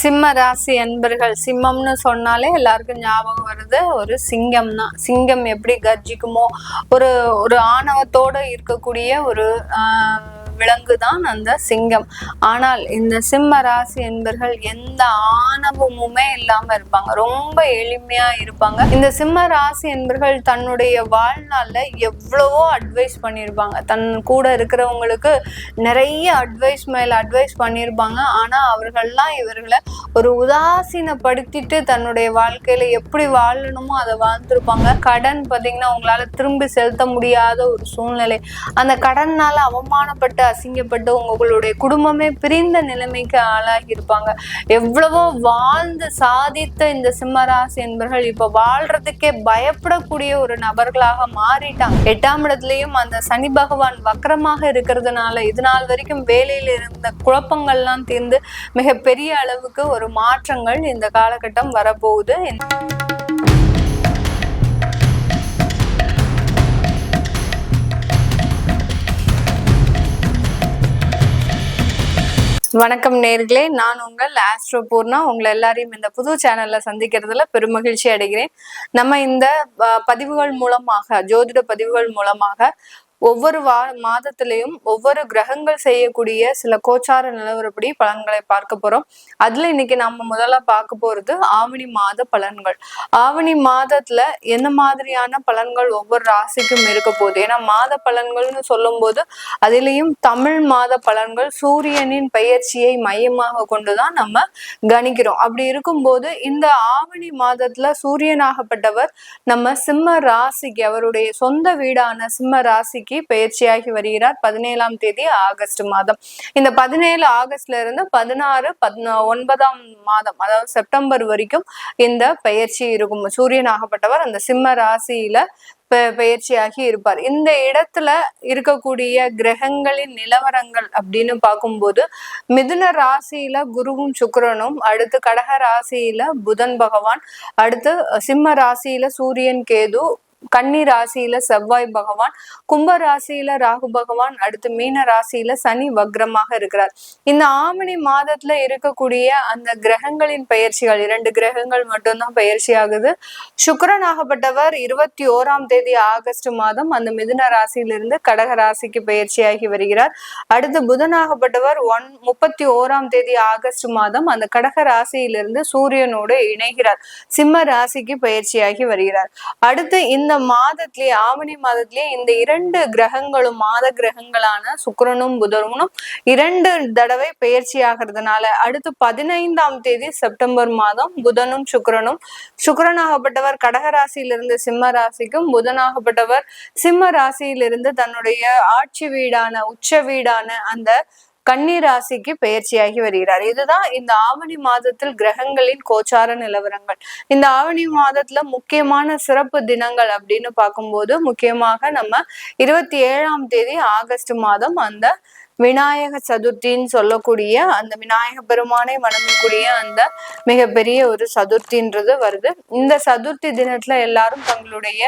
சிம்ம ராசி அன்பர்கள் சிம்மம்னு சொன்னாலே எல்லாருக்கும் ஞாபகம் வருது. ஒரு சிங்கம் தான் சிங்கம் எப்படி கர்ஜிக்குமோ ஒரு ஒரு ஆணவத்தோட இருக்கக்கூடிய ஒரு ஆஹ், விலங்கு தான் அந்த சிங்கம். ஆனால் இந்த சிம்ம ராசி என்பர்கள் எந்த ஆணவமுமே இல்லாம இருப்பாங்க. ரொம்ப எளிமையா இருப்பாங்க. இந்த சிம்ம ராசி என்பர்கள் தன்னுடைய வாழ்நாள்ல எவ்வளவோ அட்வைஸ் பண்ணியிருப்பாங்க தன் கூட இருக்கிறவங்களுக்கு நிறைய அட்வைஸ் மேல அட்வைஸ் பண்ணியிருப்பாங்க ஆனா அவர்கள்லாம் இவர்களை ஒரு உதாசீனப்படுத்திட்டு தன்னுடைய வாழ்க்கையில எப்படி வாழணுமோ அதை வாழ்ந்துருப்பாங்க. கடன் பார்த்தீங்கன்னா உங்களால திரும்பி செலுத்த முடியாத ஒரு சூழ்நிலை. அந்த கடன்னால அவமானப்பட்டு அசிங்கப்பட்டு உங்களுடைய குடும்பமே பிரிந்த நிலைமைக்கு ஆளாகி இருப்பாங்க எவ்வளவோ வாழ்ந்து சாதித்த இந்த சிம்மராசி என்பர்கள் இப்ப வாழ்றதுக்கே பயப்படக்கூடிய ஒரு நபர்களாக மாறிட்டாங்க. எட்டாம் இடத்துலயும் அந்த சனி பகவான் வக்கரமாக இருக்கிறதுனால இது நாள் வரைக்கும் வேலையில இருந்த குழப்பங்கள்லாம் தீர்ந்து மிகப்பெரிய அளவுக்கு ஒரு மாற்றங்கள் இந்த காலகட்டம் வரப்போகுது. வணக்கம் நேர்களே. நான் உங்கள் ஆஸ்ட்ரோ பூர்ணா உங்களை எல்லாரையும் இந்த புது சேனல்ல சந்திக்கிறதுல பெருமகிழ்ச்சி அடைகிறேன். நம்ம இந்த அஹ், பதிவுகள் மூலமாக ஜோதிட பதிவுகள் மூலமாக ஒவ்வொரு வா மாதத்திலையும் ஒவ்வொரு கிரகங்கள் செய்யக்கூடிய சில கோச்சார நிலவரப்படி பலன்களை பார்க்க போறோம். அதுல இன்னைக்கு நம்ம முதல்ல பார்க்க போறது ஆவணி மாத பலன்கள். ஆவணி மாதத்துல என்ன மாதிரியான பலன்கள் ஒவ்வொரு ராசிக்கும் இருக்க போகுது? ஏன்னா மாத பலன்கள்னு சொல்லும் போது அதிலையும் தமிழ் மாத பலன்கள் சூரியனின் பெயர்ச்சியை மையமாக கொண்டுதான் நம்ம கணிக்கிறோம். அப்படி இருக்கும்போது இந்த ஆவணி மாதத்துல சூரியனாகப்பட்டவர் நம்ம சிம்ம ராசிக்கு அவருடைய சொந்த வீடான சிம்ம ராசிக்கு பயிற்சியாகி வருகிறார். பதினேழாம் தேதி ஆகஸ்ட் மாதம். இந்த பதினேழு ஆகஸ்ட்ல இருந்து பதினாறு பதினா ஒன்பதாம் மாதம் அதாவது செப்டம்பர் வரைக்கும் இந்த பயிற்சி இருக்கும். சூரியனாகப்பட்டவர் அந்த சிம்ம ராசியில பயிற்சியாகி இருப்பார். இந்த இடத்துல இருக்கக்கூடிய கிரகங்களின் நிலவரங்கள் அப்படின்னு பார்க்கும்போது மிதுன ராசியில குருவும் சுக்கிரனும் அடுத்து கடக ராசியில புதன் பகவான் அடுத்து சிம்ம ராசியில சூரியன் கேது கன்னி ராசியில செவ்வாய் பகவான் கும்ப ராசியில ராகு பகவான் அடுத்து மீன ராசியில சனி வக்ரமாக இருக்கிறார். இந்த ஆமணி மாதத்துல இருக்கக்கூடிய அந்த கிரகங்களின் பயிற்சிகள் இரண்டு கிரகங்கள் மட்டும்தான் பயிற்சி ஆகுது. சுக்கரன் ஆகப்பட்டவர் இருபத்தி ஓராம் தேதி ஆகஸ்ட் மாதம் அந்த மிதுன ராசியிலிருந்து கடக ராசிக்கு பயிற்சியாகி வருகிறார். அடுத்து புதன் ஆகப்பட்டவர் ஒன் முப்பத்தி ஓராம் தேதி ஆகஸ்ட் மாதம் அந்த கடக ராசியிலிருந்து சூரியனோடு இணைகிறார். சிம்ம ராசிக்கு பயிற்சியாகி வருகிறார். அடுத்து இந்த இந்த மாதத்திலேயே ஆவணி மாதத்திலேயே இந்த இரண்டு கிரகங்களும் மாத கிரகங்களான சுக்கிரனும் புதனும் இரண்டு தடவை பயிற்சி ஆகிறதுனால அடுத்து பதினைந்தாம் தேதி செப்டம்பர் மாதம் புதனும் சுக்கரனும். சுக்கரனாகப்பட்டவர் கடகராசியிலிருந்து சிம்ம ராசிக்கும் புதனாகப்பட்டவர் சிம்ம ராசியிலிருந்து தன்னுடைய ஆட்சி வீடான உச்ச வீடான அந்த கன்னி ராசிக்கு பெயர்ச்சியாகி வருகிறார். இதுதான் இந்த ஆவணி மாதத்தில் கிரகங்களின் கோச்சார நிலவரங்கள். இந்த ஆவணி மாதத்துல முக்கியமான சிறப்பு தினங்கள் அப்படின்னு பார்க்கும்போது முக்கியமாக நம்ம இருபத்தி ஏழாம் தேதி ஆகஸ்ட் மாதம் அந்த விநாயக சதுர்த்தின்னு சொல்லக்கூடிய அந்த விநாயக பெருமானை வணங்கக்கூடிய அந்த மிகப்பெரிய ஒரு சதுர்த்தின்றது வருது. இந்த சதுர்த்தி தினத்துல எல்லாரும் தங்களுடைய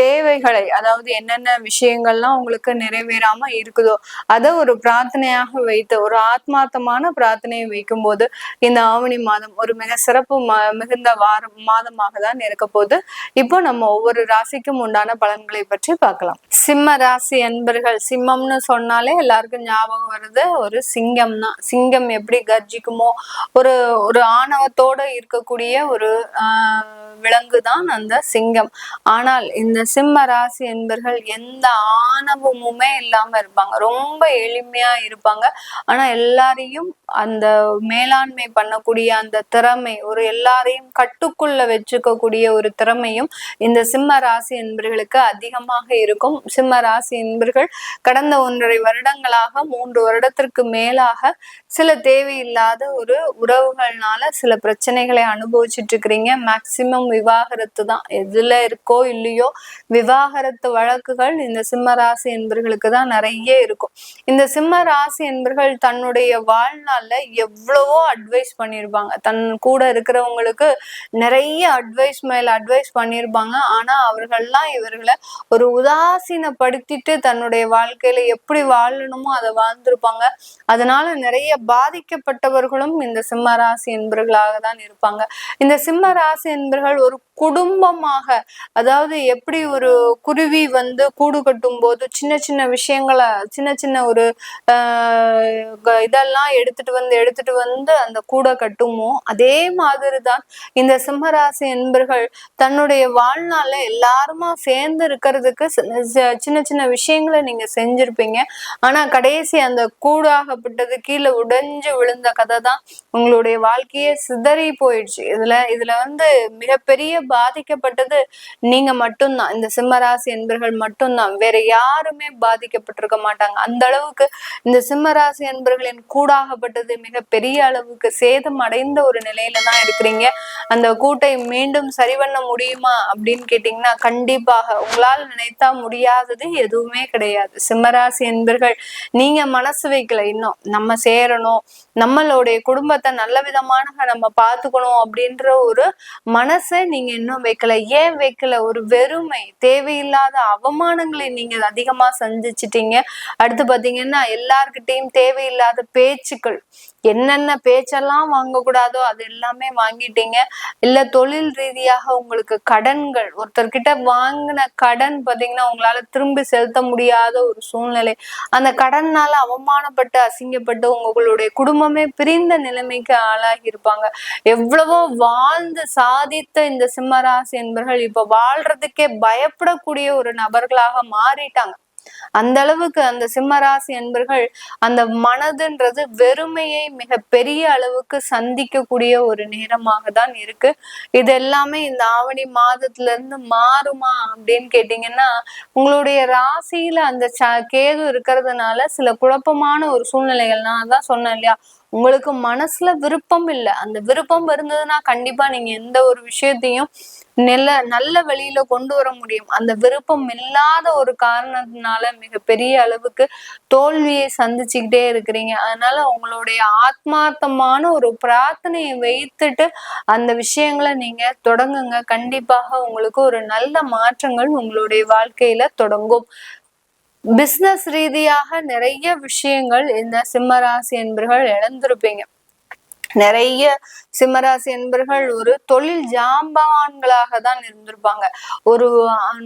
தேவைகளை அதாவது என்னென்ன விஷயங்கள்லாம் உங்களுக்கு நிறைவேறாம இருக்குதோ அதை ஒரு பிரார்த்தனையாக வைத்து ஒரு ஆத்மார்த்தமான பிரார்த்தனையை வைக்கும்போது இந்த ஆவணி மாதம் ஒரு மிக சிறப்பு மிகுந்த வாரம் மாதமாக தான் இருக்க போகுது. இப்போ நம்ம ஒவ்வொரு ராசிக்கும் உண்டான பலன்களை பற்றி பார்க்கலாம். சிம்ம ராசி அன்பர்கள் சிம்மம்னு சொன்னாலே எல்லாருக்கும் ஞாபகம் வருது? ஒரு சிங்கம் தான் சிங்கம் எப்படி கர்ஜிக்குமோ ஒரு ஒரு ஆணவத்தோட இருக்கக்கூடிய ஒரு ஆஹ், விலங்கு தான் அந்த சிங்கம். ஆனால் இந்த சிம்ம ராசி என்பர்கள் எந்த ஆணவமுமே இல்லாம இருப்பாங்க. ரொம்ப எளிமையா இருப்பாங்க. ஆனா எல்லாரையும் அந்த மேலாண்மை பண்ணக்கூடிய அந்த திறமை ஒரு எல்லாரையும் கட்டுக்குள்ள வச்சுக்கக்கூடிய ஒரு திறமையும் இந்த சிம்ம ராசி என்பர்களுக்கு அதிகமாக இருக்கும். சிம்ம ராசி என்பர்கள் கடந்த ஒன்றரை வருடங்களாக மூன்று வருடத்திற்கு மேலாக சில தேவையில்லாத ஒரு உறவுகள்னால சில பிரச்சனைகளை அனுபவிச்சுட்டு இருக்கிறீங்க. மேக்சிமம் விவாகரத்து தான் எதுல இருக்கோ இல்லையோ விவாகரத்து வழக்குகள் இந்த சிம்ம ராசி என்பர்களுக்கு தான் நிறைய இருக்கும். இந்த சிம்ம ராசி என்பர்கள் தன்னுடைய வாழ்நாள்ல எவ்வளவோ அட்வைஸ் பண்ணியிருப்பாங்க தன் கூட இருக்கிறவங்களுக்கு நிறைய அட்வைஸ் மேல அட்வைஸ் பண்ணியிருப்பாங்க ஆனா அவர்கள்லாம் இவர்களை ஒரு உதாசீனப்படுத்திட்டு தன்னுடைய வாழ்க்கையில எப்படி வாழணுமோ அதை வாழ்ந்திருப்பாங்க. அதனால நிறைய பாதிக்கப்பட்டவர்களும் இந்த சிம்ம ராசி என்பர்களாக தான் இருப்பாங்க. இந்த சிம்ம ராசி என்பர்கள் ஒரு குடும்பமாக அதாவது எப்படி ஒரு குருவி வந்து கூடு கட்டும் போது சின்ன சின்ன விஷயங்களை சின்ன சின்ன ஒரு ஆஹ் இதெல்லாம் எடுத்துட்டு வந்து எடுத்துட்டு வந்து அந்த கூடை கட்டுமோ அதே மாதிரிதான் இந்த சிம்மராசி என்பர்கள் தன்னுடைய வாழ்நாள எல்லாருமா சேர்ந்து இருக்கிறதுக்கு சின்ன சின்ன விஷயங்களை நீங்க செஞ்சிருப்பீங்க. ஆனா கடைசி அந்த கூடாகப்பட்டது கீழே உடைஞ்சு விழுந்த கதை தான் உங்களுடைய வாழ்க்கையே சிதறி போயிடுச்சு. இதுல இதுல வந்து மிகப்பெரிய பாதிக்கப்பட்டது. நீங்க மட்டும்தான். இந்த சிம்மராசி என்பர்கள் மட்டும்தான். வேற யாருமே பாதிக்கப்பட்டிருக்க மாட்டாங்க. அந்த அளவுக்கு இந்த சிம்மராசி என்பர்களின் கூடாகப்பட்டது மிக பெரிய அளவுக்கு சேதம் அடைந்த ஒரு நிலையில தான் இருக்கிறீங்க. அந்த கூட்டை மீண்டும் சரி பண்ண முடியுமா அப்படின்னு கேட்டீங்கன்னா கண்டிப்பாக. உங்களால் நினைத்தா முடியாதது எதுவுமே கிடையாது. சிம்மராசி என்பர்கள் நீங்க மனசு வைக்கல இன்னும். நம்ம சேரணும். நம்மளுடைய குடும்பத்தை நல்ல விதமான நம்ம பார்த்துக்கணும் அப்படின்ற ஒரு மனசை நீங்க இன்னும் வைக்கல ஏன் வைக்கல? ஒரு வெறுமை தேவையில்லாத அவமானங்களை நீங்க அதிகமா சந்திச்சிட்டீங்க. அடுத்து பாத்தீங்கன்னா எல்லார்கிட்டையும் தேவையில்லாத பேச்சுக்கள். என்னென்ன பேச்செல்லாம் வாங்கக்கூடாதோ அது எல்லாமே வாங்கிட்டீங்க. இல்ல தொழில் ரீதியாக உங்களுக்கு கடன்கள் ஒருத்தர்கிட்ட வாங்கின கடன் பாத்தீங்கன்னா உங்களால திரும்பி செலுத்த முடியாத ஒரு சூழ்நிலை. அந்த கடன்னால அவமானப்பட்டு அசிங்கப்பட்டு உங்களுடைய குடும்பமே பிரிந்த நிலைமைக்கு ஆளாகி இருப்பாங்க எவ்வளவோ வாழ்ந்து சாதித்த இந்த சிம்மராசி என்பர்கள் இப்ப வாழ்றதுக்கே பயப்படக்கூடிய ஒரு நபர்களாக மாறிட்டாங்க. அந்த அளவுக்கு அந்த சிம்மராசி என்பர்கள் அந்த மனதுன்றது வெறுமையை மிக பெரிய அளவுக்கு சந்திக்கக்கூடிய ஒரு நேரமாக தான் இருக்கு. இது எல்லாமே இந்த ஆவணி மாதத்துல இருந்து மாறுமா அப்படின்னு கேட்டீங்கன்னா உங்களுடைய ராசியில அந்த கேது இருக்கிறதுனால சில குழப்பமான ஒரு சூழ்நிலைகள் நான் தான் சொன்னேன் இல்லையா? உங்களுக்கு மனசுல விருப்பம் இல்லை. அந்த விருப்பம் இருந்ததுன்னா கண்டிப்பா நீங்க எந்த ஒரு விஷயத்தையும் நல்ல நல்ல வழியில கொண்டு வர முடியும். அந்த விருப்பம் இல்லாத ஒரு காரணத்தினால மிகப்பெரிய அளவுக்கு தோல்வியை சந்திச்சுக்கிட்டே இருக்கிறீங்க. அதனால உங்களுடைய ஆத்மார்த்தமான ஒரு பிரார்த்தனையை வைத்துட்டு அந்த விஷயங்களை நீங்க தொடங்குங்க. கண்டிப்பாக உங்களுக்கு ஒரு நல்ல மாற்றங்கள் உங்களுடைய வாழ்க்கையில தொடங்கும். பிசினஸ் ரீதியாக நிறைய விஷயங்கள் இந்த சிம்மராசி என்பர்கள் இழந்திருப்பீங்க. நிறைய சிம்மராசி என்பர்கள் ஒரு தொழில் ஜாம்பவான்களாக தான் இருந்திருப்பாங்க. ஒரு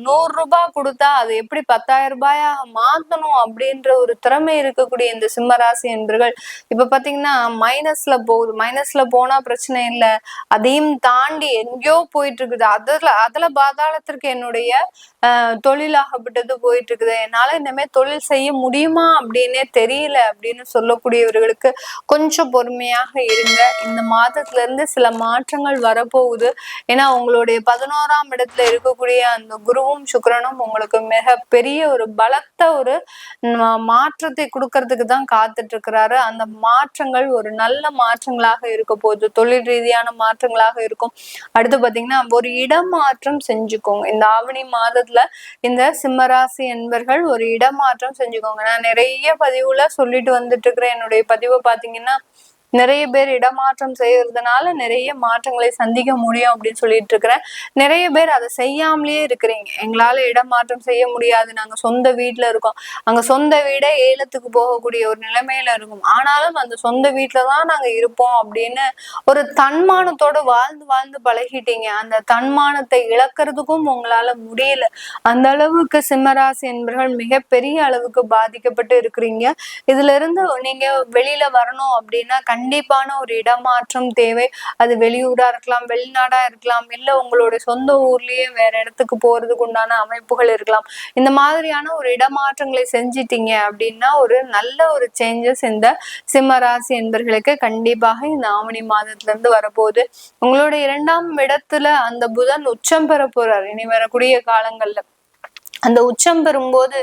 நூறு ரூபாய் கொடுத்தா அது எப்படி பத்தாயிரம் ரூபாயா மாத்தணும் அப்படின்ற ஒரு திறமை இருக்கக்கூடிய இந்த சிம்மராசி என்பர்கள் இப்ப பாத்தீங்கன்னா மைனஸ்ல போகுது. மைனஸ்ல போனா பிரச்சனை இல்லை. அதையும் தாண்டி எங்கேயோ போயிட்டு இருக்குது. அதுல அதுல பாதாளத்திற்கு என்னுடைய தொழிலாகப்பட்டது போயிட்டு இருக்குது. என்னால இனிமே தொழில் செய்ய முடியுமா அப்படின்னே தெரியல அப்படின்னு சொல்லக்கூடியவர்களுக்கு கொஞ்சம் பொறுமையாக இருங்க. இந்த மாதத்துல இருந்து சில மாற்றங்கள் வரப்போகுது. ஏன்னா உங்களுடைய பதினோராம் இடத்துல இருக்கக்கூடிய அந்த குருவும் சுக்கரனும் உங்களுக்கு மிக பெரிய ஒரு பலத்த ஒரு மாற்றத்தை கொடுக்கறதுக்கு தான் காத்துட்டு இருக்கிறாரு அந்த மாற்றங்கள் ஒரு நல்ல மாற்றங்களாக இருக்க போகுது. தொழில் ரீதியான மாற்றங்களாக இருக்கும். அடுத்து பாத்தீங்கன்னா ஒரு இடமாற்றம் செஞ்சுக்கோங்க. இந்த ஆவணி மாதத்துல இந்த சிம்மராசி என்பர்கள் ஒரு இடமாற்றம் செஞ்சுக்கோங்க. நான் நிறைய பதிவுல சொல்லிட்டு வந்துட்டு இருக்கிறேன் என்னுடைய பதிவை பாத்தீங்கன்னா நிறைய பேர் இடமாற்றம் செய்யறதுனால நிறைய மாற்றங்களை சந்திக்க முடியும் அப்படின்னு சொல்லிட்டு இருக்கிறேன். நிறைய பேர் அதை செய்யாமலேயே இருக்கிறீங்க. எங்களால இடமாற்றம் செய்ய முடியாது. நாங்க சொந்த வீட்டுல இருக்கோம். அங்க சொந்த வீடே ஏலத்துக்கு போகக்கூடிய ஒரு நிலைமையில இருக்கும். ஆனாலும் அந்த சொந்த வீட்டுலதான் நாங்க இருப்போம் அப்படின்னு ஒரு தன்மானத்தோட வாழ்ந்து வாழ்ந்து பழகிட்டீங்க. அந்த தன்மானத்தை இழக்கிறதுக்கும் உங்களால முடியல. அந்த அளவுக்கு சிம்மராசி என்பர்கள் மிகப்பெரிய அளவுக்கு பாதிக்கப்பட்டு இருக்கிறீங்க. இதுல இருந்து நீங்க வெளியில வரணும் அப்படின்னா கண்டிப்பான ஒரு இடமாற்றம் தேவை. அது வெளியூரா இருக்கலாம் வெளிநாடா இருக்கலாம் இல்ல உங்களோட சொந்த ஊர்லயே வேற இடத்துக்கு போறதுக்கு உண்டான அமைப்புகள் இருக்கலாம். இந்த மாதிரியான ஒரு இடமாற்றங்களை செஞ்சிட்டீங்க அப்படின்னா ஒரு நல்ல ஒரு சேஞ்சஸ் இந்த சிம்மராசி என்பர்களுக்கு கண்டிப்பாக இந்த ஆவணி மாதத்துல இருந்து வரப்போகுது. உங்களோட இரண்டாம் இடத்துல அந்த புதன் உச்சம் பெற போறார் இனி வரக்கூடிய காலங்கள்ல. அந்த உச்சம் பெறும்போது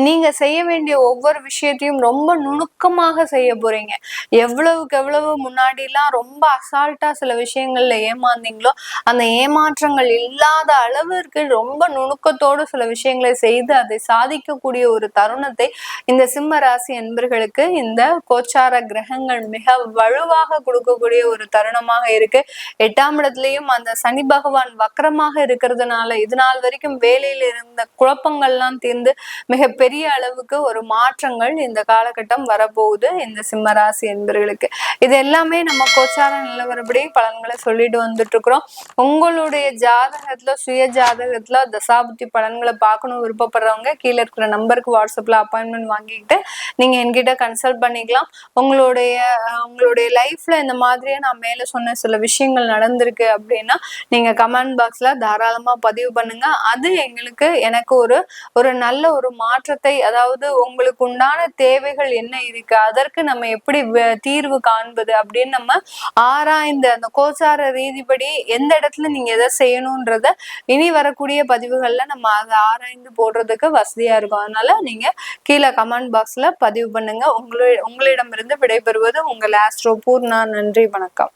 நீங்க செய்ய வேண்டிய ஒவ்வொரு விஷயத்தையும் ரொம்ப நுணுக்கமாக செய்ய போறீங்க. எவ்வளவுக்கு எவ்வளவு முன்னாடி எல்லாம் ரொம்ப அசால்ட்டா சில விஷயங்கள்ல ஏமாந்தீங்களோ அந்த ஏமாற்றங்கள் இல்லாத அளவிற்கு ரொம்ப நுணுக்கத்தோடு சில விஷயங்களை செய்து அதை சாதிக்கக்கூடிய ஒரு தருணத்தை இந்த சிம்ம ராசி என்பர்களுக்கு இந்த கோச்சார கிரகங்கள் மிக வலுவாக கொடுக்கக்கூடிய ஒரு தருணமாக இருக்கு. எட்டாம் இடத்துலயும் அந்த சனி பகவான் வக்கரமாக இருக்கிறதுனால இது நாள் வரைக்கும் வேலையில இருந்த குழப்ப குழப்பங்கள்லாம் தீர்ந்து மிகப்பெரிய அளவுக்கு ஒரு மாற்றங்கள் இந்த காலகட்டம் வரப்போகுது இந்த சிம்மராசி என்பர்களுக்கு. என்பவர்களுக்கு இது எல்லாமே நம்ம கோச்சார நிலவரப்படி பலன்களை சொல்லிட்டு வந்துட்டு இருக்கிறோம் உங்களுடைய ஜாதகத்துல சுய ஜாதகத்துல தசாபுத்தி பலன்களை பார்க்கணும் விருப்பப்படுறவங்க கீழே இருக்கிற நம்பருக்கு வாட்ஸ்அப்ல அப்பாயின்மெண்ட் வாங்கிக்கிட்டு நீங்க என்கிட்ட கன்சல்ட் பண்ணிக்கலாம். உங்களுடைய உங்களுடைய லைஃப்ல இந்த மாதிரியே நான் மேல சொன்ன சில விஷயங்கள் நடந்திருக்கு அப்படின்னா நீங்க கமெண்ட் பாக்ஸ்ல தாராளமா பதிவு பண்ணுங்க. அது எங்களுக்கு எனக்கு ஒரு ஒரு நல்ல ஒரு மாற்றத்தை அதாவது உங்களுக்கு உண்டான தேவைகள் என்ன இருக்கு அதற்கு நம்ம எப்படி தீர்வு காண்பது அப்படின்னு நம்ம ஆராய்ந்து அந்த கோச்சார ரீதிப்படி எந்த இடத்துல நீங்க எதை செய்யணும்ன்றத இனி வரக்கூடிய பதிவுகள்ல நம்ம அதை ஆராய்ந்து போடுறதுக்கு வசதியா இருக்கும். அதனால நீங்க கீழே கமெண்ட் பாக்ஸ்ல பதிவு பண்ணுங்க. உங்களுடைய உங்களிடமிருந்து விடைபெறுவது உங்கள் ஆஸ்ட்ரோ பூர்ணா. நன்றி வணக்கம்.